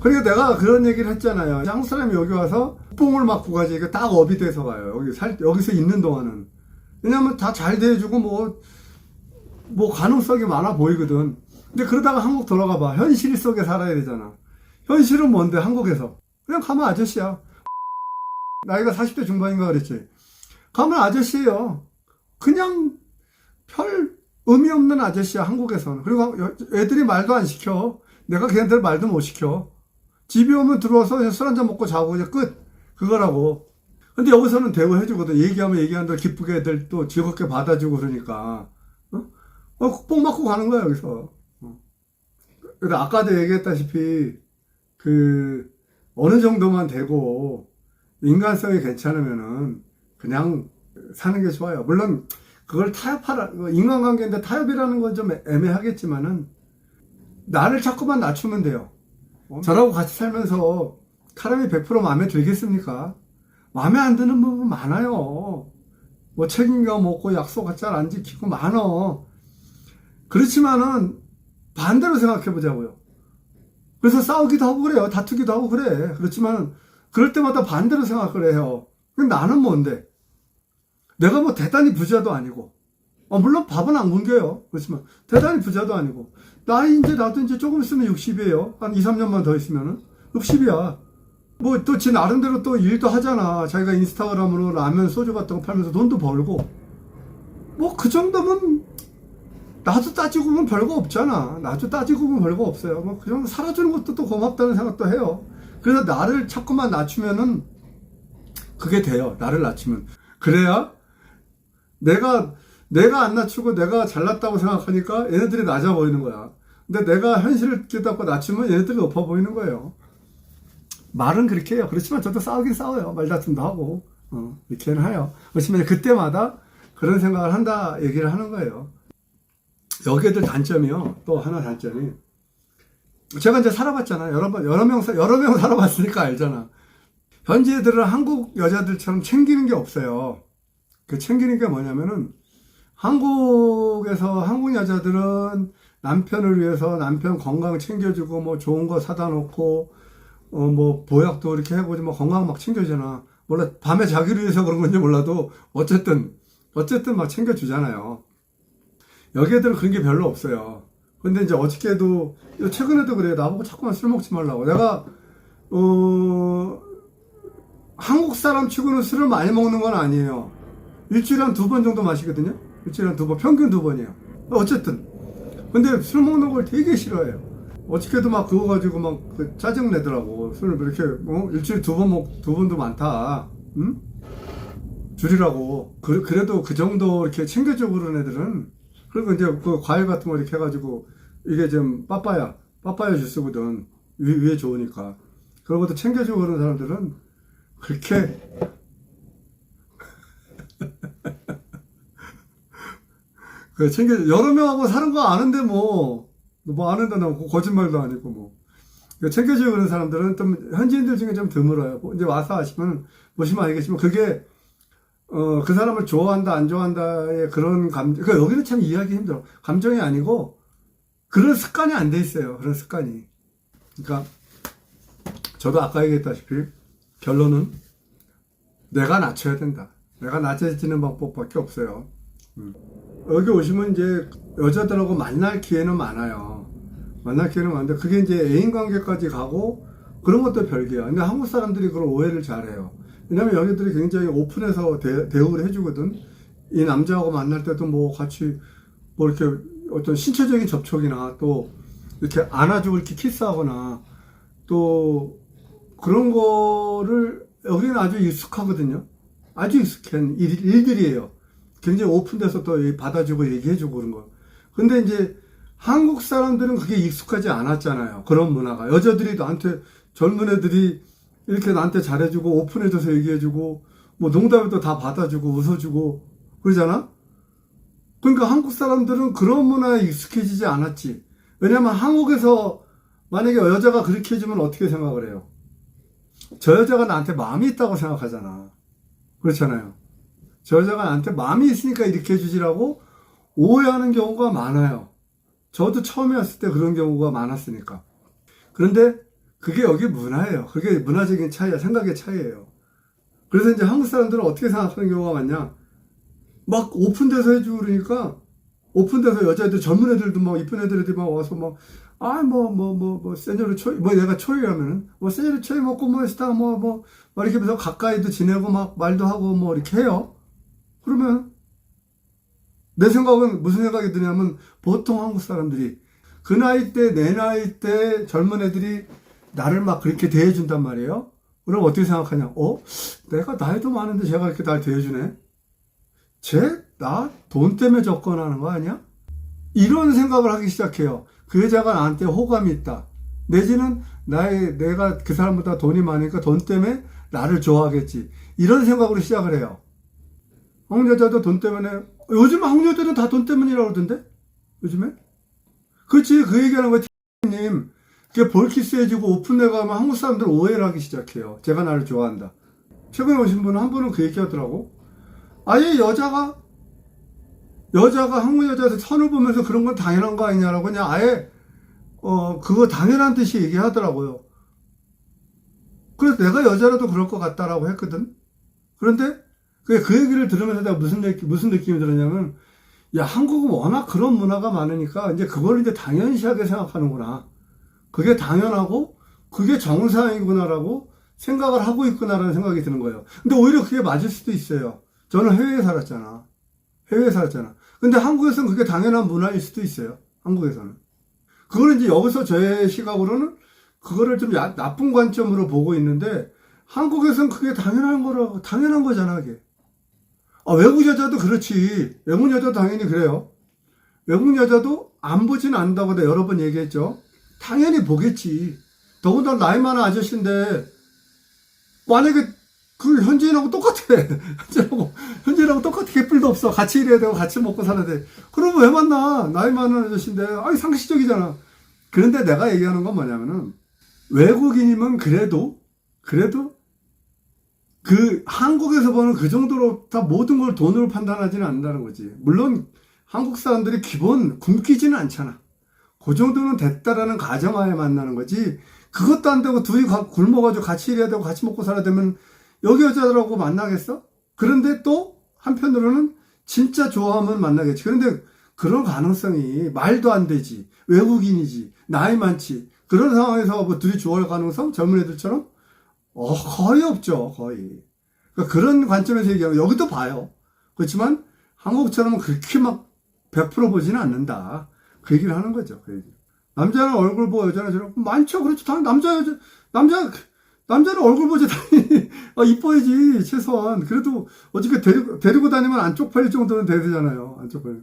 그러니까 내가 그런 얘기를 했잖아요. 한국 사람이 여기 와서 뽕을 맞고 가지 이게 딱 업이 돼서 가요. 여기 살 여기서 있는 동안은 왜냐면 다 잘 대해주고 뭐 뭐 가능성이 많아 보이거든. 근데 그러다가 한국 돌아가 봐. 현실 속에 살아야 되잖아. 현실은 뭔데 한국에서 그냥 가면 아저씨야. 나이가 40대 중반인가 그랬지. 가면 아저씨예요. 그냥 별 의미 없는 아저씨야 한국에서는. 그리고 애들이 말도 안 시켜. 내가 걔네들 말도 못 시켜. 집에 오면 들어와서 술 한잔 먹고 자고 이제 끝. 그거라고. 근데 여기서는 대우해주거든. 얘기하면 얘기하는 대로 기쁘게 애들 또 즐겁게 받아주고 그러니까. 어? 어, 뽕 맞고 가는 거야, 여기서. 어. 근데 아까도 얘기했다시피, 그, 어느 정도만 되고, 인간성이 괜찮으면은, 그냥 사는 게 좋아요. 물론, 그걸 타협하라, 인간관계인데 타협이라는 건 좀 애매하겠지만은, 나를 자꾸만 낮추면 돼요. 어? 저라고 같이 살면서 사람이 100% 마음에 들겠습니까? 마음에 안 드는 부분 많아요. 뭐 책임감 없고 약속 잘 안 지키고 많어. 그렇지만은 반대로 생각해 보자고요. 그래서 싸우기도 하고 그래요. 다투기도 하고 그래. 그렇지만 그럴 때마다 반대로 생각을 해요. 나는 뭔데? 내가 뭐 대단히 부자도 아니고. 어, 물론 밥은 안 굶겨요. 그렇지만 대단히 부자도 아니고. 나이 이제 나도 이제 조금 있으면 60이에요. 한 2, 3년만 더 있으면은 60이야. 뭐 또 지 나름대로 또 일도 하잖아. 자기가 인스타그램으로 라면 소주 같은 거 팔면서 돈도 벌고. 뭐 그 정도면 나도 따지고 보면 별거 없잖아. 나도 따지고 보면 별거 없어요. 뭐 그냥 살아주는 것도 또 고맙다는 생각도 해요. 그래서 나를 자꾸만 낮추면은 그게 돼요. 나를 낮추면. 그래야 내가 내가 안 낮추고 내가 잘났다고 생각하니까 얘네들이 낮아 보이는 거야. 근데 내가 현실을 깨닫고 낮추면 얘네들이 높아 보이는 거예요. 말은 그렇게 해요. 그렇지만 저도 싸우긴 싸워요. 말다툼도 하고, 어, 이렇게는 해요. 그렇지만 그때마다 그런 생각을 한다 얘기를 하는 거예요. 여기들 단점이요. 또 하나 단점이. 제가 이제 살아봤잖아요. 여러 번, 여러 명, 사- 여러 명 살아봤으니까 알잖아. 현지 애들은 한국 여자들처럼 챙기는 게 없어요. 그 챙기는 게 뭐냐면은, 한국에서, 한국 여자들은 남편을 위해서 남편 건강 챙겨주고, 뭐 좋은 거 사다 놓고, 어, 뭐, 보약도 이렇게 하고, 뭐 건강 막 챙겨주잖아. 몰라, 밤에 자기를 위해서 그런 건지 몰라도, 어쨌든, 어쨌든 막 챙겨주잖아요. 여기 애들은 그런 게 별로 없어요. 근데 이제 어저께도, 최근에도 그래요. 나보고 자꾸만 술 먹지 말라고. 내가, 어, 한국 사람 치고는 술을 많이 먹는 건 아니에요. 일주일에 한 두 번 정도 마시거든요? 일주일에 한두 번, 평균 두 번이에요. 어쨌든. 근데 술 먹는 걸 되게 싫어해요. 어저께도 막 그거 가지고 막 그 짜증 내더라고. 술을 이렇게, 어? 일주일에 두 번 먹, 두 번도 많다. 응? 줄이라고. 그, 그래도 그 정도 이렇게 챙겨주고 그런 애들은, 그리고 이제 그 과일 같은 거 이렇게 해가지고, 이게 좀 빠빠야, 빠빠야 주스거든. 위, 위에 좋으니까. 그런 것도 챙겨주고 그런 사람들은 그렇게, 그 챙겨, 여러 명하고 사는 거 아는데 뭐, 뭐 아는데 나 거짓말도 아니고 뭐. 그 챙겨주고 그런 사람들은 좀 현지인들 중에 좀 드물어요. 뭐 이제 와서 아시면, 보시면 알겠지만 그게 어, 그 사람을 좋아한다, 안 좋아한다의 그런 감정, 그 여기는 참 이해하기 힘들어. 감정이 아니고, 그런 습관이 안 돼 있어요. 그런 습관이. 그러니까, 저도 아까 얘기했다시피, 결론은, 내가 낮춰야 된다. 내가 낮아지는 방법밖에 없어요. 음. 여기 오시면 이제, 여자들하고 만날 기회는 많아요. 만날 기회는 많은데, 그게 이제 애인 관계까지 가고, 그런 것도 별개야. 근데 한국 사람들이 그런 오해를 잘해요. 왜냐면 여기들이 굉장히 오픈해서 대, 대우를 해주거든. 이 남자하고 만날 때도 뭐 같이 뭐 이렇게 어떤 신체적인 접촉이나 또 이렇게 안아주고 이렇게 키스하거나 또 그런 거를 여기는 아주 익숙하거든요. 아주 익숙한 일, 일들이에요. 굉장히 오픈돼서 또 받아주고 얘기해주고 그런 거. 근데 이제 한국 사람들은 그게 익숙하지 않았잖아요. 그런 문화가. 여자들이 나한테 젊은 애들이 이렇게 나한테 잘해주고 오픈해줘서 얘기해주고 뭐 농담에도 다 받아주고 웃어주고 그러잖아? 그러니까 한국 사람들은 그런 문화에 익숙해지지 않았지. 왜냐면 한국에서 만약에 여자가 그렇게 해주면 어떻게 생각을 해요? 저 여자가 나한테 마음이 있다고 생각하잖아. 그렇잖아요. 저 여자가 나한테 마음이 있으니까 이렇게 해주지라고 오해하는 경우가 많아요. 저도 처음에 왔을 때 그런 경우가 많았으니까. 그런데 그게 여기 문화예요. 그게 문화적인 차이야, 생각의 차이예요. 그래서 이제 한국 사람들은 어떻게 생각하는 경우가 많냐? 막 오픈돼서 해주고 그러니까 오픈돼서 여자애들 젊은 애들도 막 이쁜 애들이 막 와서 막 아 뭐 뭐 뭐 뭐 세뇨르 초이 뭐 내가 초이라면은 뭐 세뇨르 초이 먹고 뭐 했다 뭐뭐 막 이렇게 해서 가까이도 지내고 막 말도 하고 뭐 이렇게 해요. 그러면 내 생각은 무슨 생각이 드냐면 보통 한국 사람들이 그 나이 때 내 나이 때 젊은 애들이 나를 막 그렇게 대해준단 말이에요. 그럼 어떻게 생각하냐? 어? 내가 나이도 많은데 제가 이렇게 날 대해주네? 쟤? 나? 돈 때문에 접근하는 거 아니야? 이런 생각을 하기 시작해요. 그 여자가 나한테 호감이 있다. 내지는 나의, 내가 그 사람보다 돈이 많으니까 돈 때문에 나를 좋아하겠지. 이런 생각으로 시작을 해요. 한국 여자도 돈 때문에, 요즘 여자들은 다돈 때문이라고 그러던데? 요즘에? 그렇지, 그 얘기하는 거야, 님. 그게 볼키스 해지고 오픈해 가면 한국 사람들 오해를 하기 시작해요. 제가 나를 좋아한다. 최근에 오신 분은 한 분은 그 얘기 하더라고. 아예 여자가, 여자가 한국 여자한테 선을 보면서 그런 건 당연한 거 아니냐라고 그냥 아예, 어, 그거 당연한 듯이 얘기하더라고요. 그래서 내가 여자라도 그럴 것 같다라고 했거든. 그런데 그, 그 얘기를 들으면서 내가 무슨 느낌, 무슨 느낌이 들었냐면, 야, 한국은 워낙 그런 문화가 많으니까 이제 그걸 이제 당연시하게 생각하는구나. 그게 당연하고 그게 정상이구나라고 생각을 하고 있구나라는 생각이 드는 거예요. 근데 오히려 그게 맞을 수도 있어요. 저는 해외에 살았잖아. 해외에 살았잖아. 근데 한국에서는 그게 당연한 문화일 수도 있어요. 한국에서는. 그걸 이제 여기서 제 시각으로는 그거를 좀 야- 나쁜 관점으로 보고 있는데 한국에서는 그게 당연한 거라고, 당연한 거잖아, 그게. 아, 외국 여자도 그렇지. 외국 여자도 당연히 그래요. 외국 여자도 안 보진 않는다고 내가 여러 번 얘기했죠. 당연히 보겠지. 더군다나 나이 많은 아저씨인데, 만약에 그 현지인하고 똑같아. 현지인하고, 현지인하고 똑같아. 개뿔도 없어. 같이 일해야 되고, 같이 먹고 살아야 돼. 그러면 왜 만나? 나이 많은 아저씨인데, 아니, 상식적이잖아. 그런데 내가 얘기하는 건 뭐냐면은, 외국인이면 그래도, 그래도, 그, 한국에서 보는 그 정도로 다 모든 걸 돈으로 판단하지는 않는다는 거지. 물론, 한국 사람들이 기본 굶기지는 않잖아. 그 정도는 됐다라는 가정하에 만나는 거지. 그것도 안 되고 둘이 가- 굶어가지고 같이 일해야 되고 같이 먹고 살아야 되면 여기 여자들하고 만나겠어? 그런데 또 한편으로는 진짜 좋아하면 만나겠지. 그런데 그런 가능성이 말도 안 되지. 외국인이지. 나이 많지. 그런 상황에서 뭐 둘이 좋아할 가능성? 젊은 애들처럼? 어, 거의 없죠. 거의. 그러니까 그런 관점에서 얘기하면 여기도 봐요. 그렇지만 한국처럼 그렇게 막 100% 보지는 않는다. 그 얘기를 하는 거죠. 그 얘기. 남자는 얼굴 보고 여자는 저런 많죠. 그렇죠. 당연히 남자 여자 남자 남자는 얼굴 보지 당연히 아, 이뻐야지 최소한 그래도 어떻게 데리고 데리고 다니면 안 쪽팔릴 정도는 돼야 되잖아요. 안 쪽팔.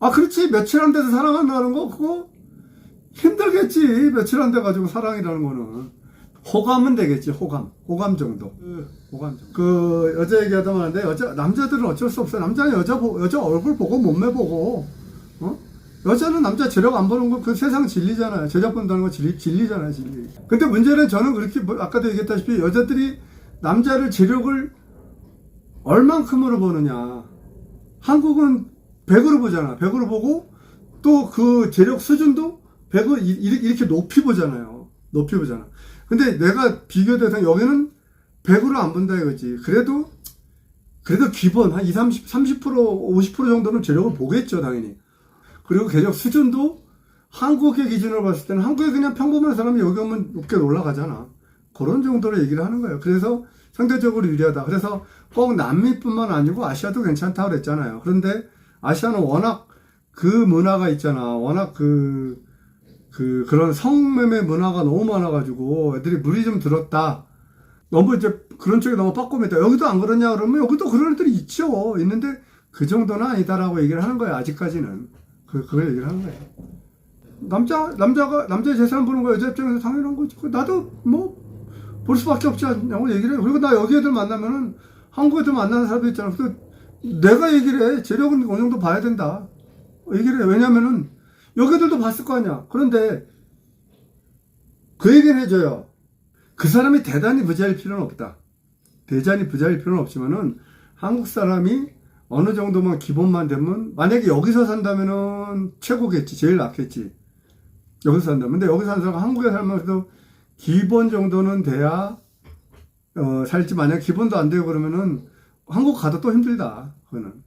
아 그렇지 며칠 안 돼서 사랑한다는 거 그거 힘들겠지. 며칠 안 돼 가지고 사랑이라는 거는 호감은 되겠지. 호감 호감 정도. 호감 정도. 그 여자 얘기하다 말는데 여자 남자들은 어쩔 수 없어요. 남자는 여자 보, 여자 얼굴 보고 몸매 보고 어? 여자는 남자 재력 안 보는 거그 세상 진리잖아요. 제작 본다는 거 진리, 진리잖아요, 진리. 근데 문제는 저는 그렇게, 뭐 아까도 얘기했다시피 여자들이 남자를 재력을 얼만큼으로 보느냐. 한국은 100으로 보잖아. 100으로 보고 또 그 재력 수준도 100을 이- 이- 이렇게 높이 보잖아요. 높이 보잖아. 근데 내가 비교 대상 여기는 100으로 안 본다 이거지. 그래도 그래도 기본 한 20, 30, 30% 50% 정도는 재력을 보겠죠, 당연히. 그리고 개적 수준도 한국의 기준으로 봤을 때는 한국에 그냥 평범한 사람이 여기 오면 높게 올라가잖아. 그런 정도로 얘기를 하는 거예요. 그래서 상대적으로 유리하다. 그래서 꼭 남미뿐만 아니고 아시아도 괜찮다고 그랬잖아요. 그런데 아시아는 워낙 그 문화가 있잖아. 워낙 그, 그, 그런 성매매 문화가 너무 많아가지고 애들이 물이 좀 들었다. 너무 이제 그런 쪽에 너무 빠꼼했다. 여기도 안 그러냐 그러면 여기도 그런 애들이 있죠. 있는데 그 정도는 아니다라고 얘기를 하는 거예요. 아직까지는. 그, 그걸 얘기를 하는 거예요. 남자, 남자가, 남자 재산 보는 거 여자 입장에서 당연한 거지. 그 나도 뭐, 볼 수밖에 없지 않냐고 얘기를 해요. 그리고 나 여기 애들 만나면은 한국 애들 만나는 사람도 있잖아. 그 내가 얘기를 해. 재력은 어느 정도 봐야 된다. 얘기를 해. 왜냐면은 여기 애들도 봤을 거 아니야. 그런데 그 얘기를 해줘요. 그 사람이 대단히 부자일 필요는 없다. 대단히 부자일 필요는 없지만은 한국 사람이 어느 정도만 기본만 되면 만약에 여기서 산다면은 최고겠지. 제일 낫겠지. 여기서 산다면. 근데 여기서 사는 사람은 한국에 살면서도 기본 정도는 돼야 어, 살지 만약 기본도 안 되고 그러면은 한국 가도 또 힘들다. 그거는